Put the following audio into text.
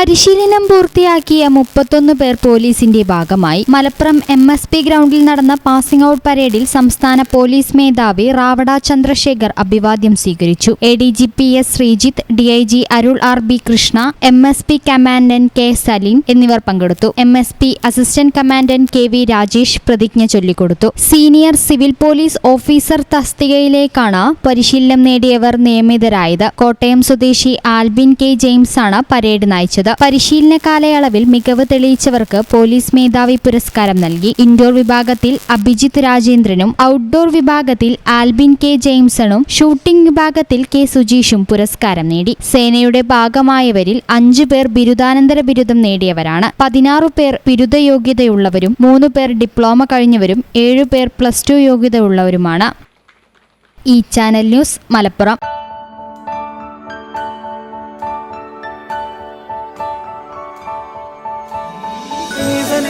പരിശീലനം പൂർത്തിയാക്കിയ മുപ്പത്തൊന്ന് പേർ പോലീസിന്റെ ഭാഗമായി. മലപ്പുറം എം എസ് പി ഗ്രൗണ്ടിൽ നടന്ന പാസിംഗ് ഔട്ട് പരേഡിൽ സംസ്ഥാന പോലീസ് മേധാവി റാവഡ ചന്ദ്രശേഖർ അഭിവാദ്യം സ്വീകരിച്ചു. A D G P S Sreejith D I G Arul R B Krishna M S P commandant K Saleem എന്നിവർ പങ്കെടുത്തു. M S P assistant commandant K V Rajesh പ്രതിജ്ഞ ചൊല്ലിക്കൊടുത്തു. സീനിയർ സിവിൽ പോലീസ് ഓഫീസർ തസ്തികയിലേക്കാണ് പരിശീലനം നേടിയവർ നിയമിതരായത്. കോട്ടയം സ്വദേശി Albin K James ആണ് പരേഡ് നയിച്ചത്. പരിശീലന കാലയളവിൽ മികവ് തെളിയിച്ചവർക്ക് പോലീസ് മേധാവി പുരസ്കാരം നൽകി. ഇൻഡോർ വിഭാഗത്തിൽ അഭിജിത്ത് രാജേന്ദ്രനും ഔട്ട്ഡോർ വിഭാഗത്തിൽ ആൽബിൻ കെ ജെയിംസണും ഷൂട്ടിംഗ് വിഭാഗത്തിൽ കെ സുജീഷും പുരസ്കാരം നേടി. സേനയുടെ ഭാഗമായവരിൽ അഞ്ചു പേർ ബിരുദാനന്തര ബിരുദം നേടിയവരാണ്. പതിനാറ് പേർ ബിരുദ യോഗ്യതയുള്ളവരും മൂന്ന് പേർ ഡിപ്ലോമ കഴിഞ്ഞവരും ഏഴു പേർ പ്ലസ് ടു യോഗ്യതയുള്ളവരുമാണ്. ഈ channel news Malappuram.